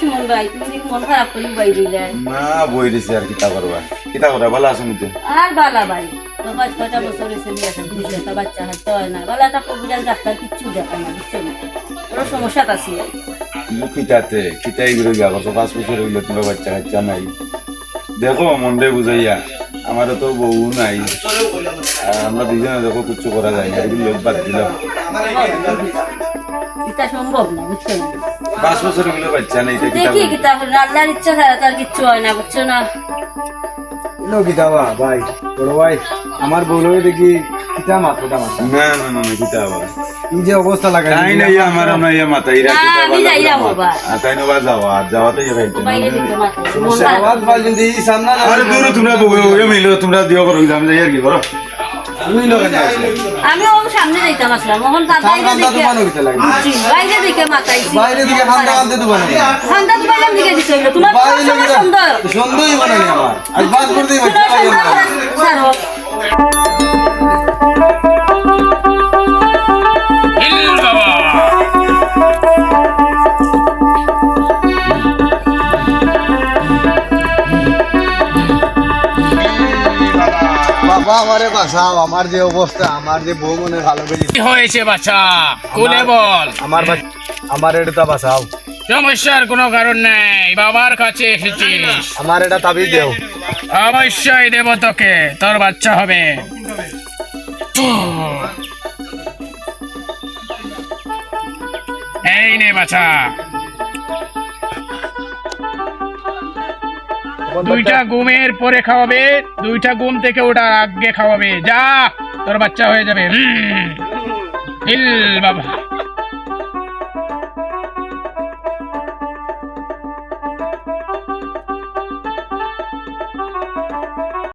সুমন ভাই। তুমি দেখি মন খারাপ করি বাই দিলে। না বই দিছি আর কিতা করবা? কিতা করা ভালো আছো নিতে আর বালা ভাই। তো পাঁচ ছয়টা বছর হয়েছে বিয়ে শাদী হয়েছে, বাচ্চা হাতে হয় না। বালা একটা কবিরাজ ডাক্তার কিচ্ছু দেখায় না বুঝছ? না ওর সমস্যা আছে। কিন্তু খিতাতে খিতাই ঘুরে গিয়া করছ পাঁচ বছর হইলে তোমার বাচ্চা কাচ্চা নাই। দেখো মনটাই বুঝাইয়া। আমার তো বউ নাই। আর আমরা দুজনে দেখো কিচ্ছু করা যায় না। লোক বাদ দিলাম। এটা সম্ভব না বুঝছ না? পাঁচ বছর হইলে বাচ্চা নাই দেখি করব? কিতা আল্লাহর ইচ্ছা ছাড়া তার কিচ্ছু হয় না বুঝছ না? নো ভাই বড় ভাই আমার দেখি কিতা মাথা। না না না না কিতা আবার এই যে অবস্থা লাগাই তাই নাই আমার না ইয়া মাথা ইরা না, তাই যাওয়া আর আরে দূরে তোমরা বউ মিলো তোমরা দিও করো আমি যাই আর কি করো আমি ও সামনে যাইতাম আসলাম বাইরে দিকে বাইরে দিকে মাতাইছি। বাইরে দিকে দোকান দিকে তোমার আমার। বাস করতেই বাবা আমারে বাঁচাও আমার যে অবস্থা আমার যে বউ মনে ভালো করে কি হয়েছে বাচ্চা? কোনে বল। আমার আমার এটা বাঁচাও। সমস্যার কোনো কারণ নেই বাবার কাছে এসেছিস আমার এটা তাবিজ দেও। অবশ্যই দেব তোকে তোর বাচ্চা হবে। এই নে বাচ্চা দুইটা ঘুমের পরে খাওয়াবে দুইটা ঘুম থেকে ওটা আগে খাওয়াবে। যা তোর বাচ্চা হয়ে যাবে। হিল বাবা।